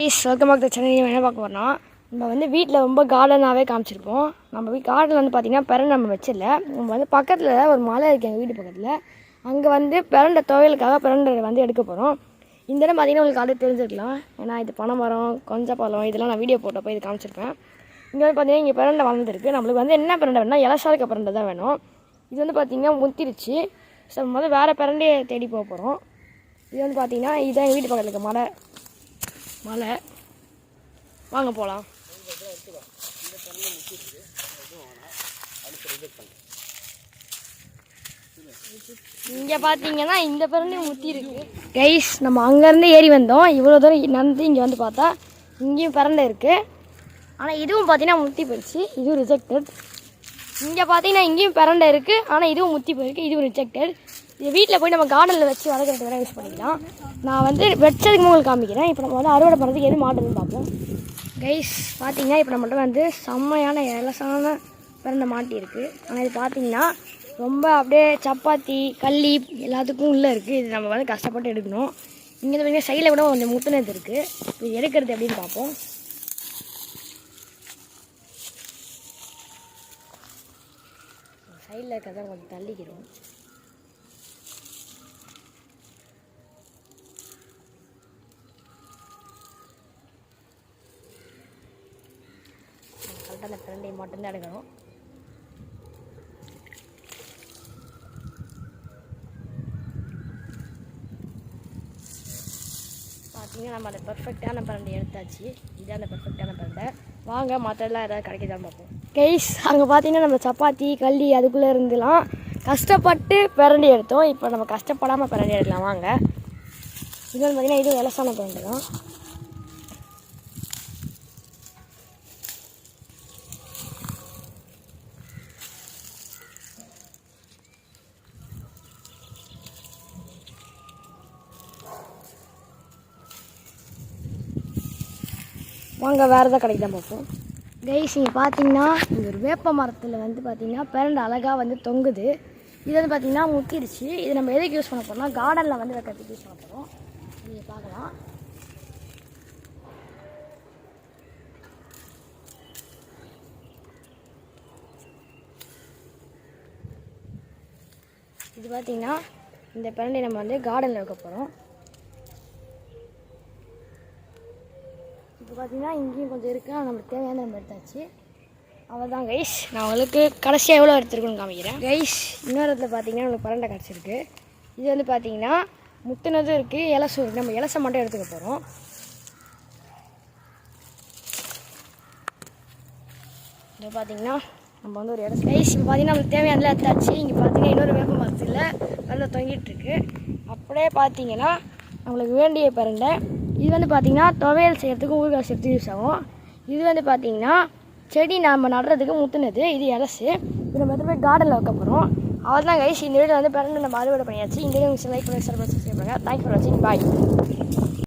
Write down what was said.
Please welcome back Chennai என்ன பார்க்க போகிறோம் நம்ம வந்து வீட்டில் ரொம்ப கார்டனாகவே காமிச்சிருப்போம். நம்ம வீ கார்டன் வந்து பார்த்திங்கன்னா பிறண்டை நம்ம வச்சிடல நம்ம வந்து பக்கத்தில் ஒரு மலை இருக்குது எங்கள் வீட்டு பக்கத்தில். அங்கே வந்து பிரண்டை துவையலுக்காக பிரண்டை வந்து எடுக்க போகிறோம் இந்த இடம் பார்த்திங்கன்னா உங்களுக்கு ஆல்ரெடி தெரிஞ்சிருக்கலாம். ஏன்னா இது பனைமரம் கொஞ்ச பழம் இதெல்லாம் நான் வீடியோ போட்டப்போ இது காமிச்சிருப்பேன். இங்கே வந்து பார்த்திங்கன்னா இங்கே பிரண்டை வளர்ந்துருக்கு. நம்மளுக்கு வந்து என்ன பிரண்டை வேணும்னா இலசா பிறண்டை தான் வேணும். இது வந்து பார்த்திங்கன்னா முத்திருச்சு. ஸோ நம்ம வந்து வேறு பிரண்டையை தேடி போக போகிறோம் இது வந்து பார்த்திங்கன்னா இதுதான் எங்கள் வீட்டு பக்கத்தில் இருக்க மலை. மலை வாங்க போகலாம் இங்கே பார்த்தீங்கன்னா இந்த பிரண்டை முத்தி இருக்கு. கைஸ் நம்ம அங்கேருந்து ஏறி வந்தோம். இவ்வளோ தூரம் நடந்து இங்கே வந்து பார்த்தா இங்கேயும் பிறந்த இருக்குது ஆனால் இதுவும் பார்த்தீங்கன்னா முத்தி போயிடுச்சு. இதுவும் ரிஜெக்டட் இங்கே பார்த்தீங்கன்னா இங்கேயும் பிறண்டை இருக்குது ஆனால் இதுவும் முத்தி போயிருக்கு. இதுவும் ரிஜெக்டட் இது வீட்டில் போய் நம்ம கார்டனில் வச்சு வளர்க்குறதுக்கு வேணால் யூஸ் பண்ணிக்கலாம். நான் வந்து வெச்சதுக்கு உங்களுக்கு காமிக்கிறேன். இப்போ நம்ம வந்து அறுவடை பண்ணுறதுக்கு எது மாட்டுதுன்னு பார்ப்போம். கைஸ் பார்த்தீங்கன்னா இப்போ நம்மள்ட்ட வந்து செம்மையான இலசான பிறந்த மாட்டி இருக்குது ஆனால் இது பார்த்தீங்கன்னா ரொம்ப அப்படியே சப்பாத்தி கள்ளி எல்லாத்துக்கும் உள்ளே இருக்குது இது நம்ம வந்து கஷ்டப்பட்டு எடுக்கணும். இங்கே வந்து சைடில் கூட கொஞ்சம் முத்துனது இருக்குது இது எடுக்கிறது எப்படின்னு பார்ப்போம். சைடில் இருக்கிறத கொஞ்சம் தள்ளிக்கிறோம். கரெக்டாக அந்த பிரண்டையை மட்டும்தான் எடுக்கணும். இங்கே நம்ம அந்த பர்ஃபெக்டான பரண்டை எடுத்தாச்சு. இதான் அந்த பர்ஃபெக்டான பரண்டை வாங்க மற்றெல்லாம் ஏதாவது கிடைக்கிதான்னு பார்ப்போம். கைஸ் அங்கே பார்த்தீங்கன்னா நம்ம சப்பாத்தி கல்லி அதுக்குள்ளே இருந்துலாம் கஷ்டப்பட்டு பிரண்டி எடுத்தோம். இப்போ நம்ம கஷ்டப்படாமல் பிறண்டி எடுக்கலாம். வாங்க. இது வந்து பார்த்தீங்கன்னா இது இலசான பிரண்டை தான் வாங்க வேறு எதாவது தான் பார்ப்போம் கைஸ் இங்கே பார்த்தீங்கன்னா இந்த ஒரு வேப்ப மரத்தில் வந்து பார்த்தீங்கன்னா பிறண்டு அழகாக வந்து தொங்குது. இது வந்து பார்த்தீங்கன்னா முக்கிடுச்சு இது நம்ம எதுக்கு யூஸ் பண்ண போகிறோம்னா கார்டனில் வந்து வைக்கிறதுக்கு யூஸ் பண்ண போகிறோம் நீங்கள் பார்க்கலாம் இது பார்த்தீங்கன்னா இந்த பிரண்டை நம்ம வந்து கார்டனில் வைக்க போகிறோம் இப்போ பார்த்தீங்கன்னா இங்கேயும் கொஞ்சம் இருக்குது ஆனால் நம்மளுக்கு தேவையான நம்ம எடுத்தாச்சு அவள் தான் கைஸ் நான் உங்களுக்கு கடைசியாக எவ்வளோ எடுத்துருக்குன்னு காமிக்கிறேன். கைஸ் இன்னொரு இடத்துல பார்த்தீங்கன்னா நம்மளுக்கு பரண்டை கிடச்சிருக்கு. இது வந்து பார்த்தீங்கன்னா முத்துனதும் இருக்குது இலசும் இருக்குது நம்ம இலசை மட்டும் எடுத்துக்க போகிறோம் இது பார்த்தீங்கன்னா நம்ம வந்து ஒரு இடம் கைஸ் இப்போ பார்த்தீங்கன்னா நம்மளுக்கு தேவையானதில் எடுத்தாச்சு. இங்கே பார்த்தீங்கன்னா இன்னொரு வேப்ப மரத்தில் நல்லா தொங்கிட்டு இருக்கு. அப்படியே பார்த்தீங்கன்னா நம்மளுக்கு வேண்டிய பரண்டை இது வந்து பார்த்திங்கன்னா துவையல் செய்கிறதுக்கு ஊறுகாய் செய்கிறதுக்கு யூஸ் ஆகும். இது வந்து பார்த்திங்கன்னா செடி நம்ம நடுறதுக்கு முத்துனது இது இலசு இது நம்ம போய் கார்டனில் வைக்க போகிறோம் அவள் தான் கைஸ் இந்த வீடியோ வந்து பிறந்து நம்ம அறுவடை பண்ணியாச்சு. இந்த வீடியோ லைக் பண்ணி சப்ஸ்கிரைப் பண்ணுங்கள் தேங்க்யூ ஃபார் வாட்சிங் பாய்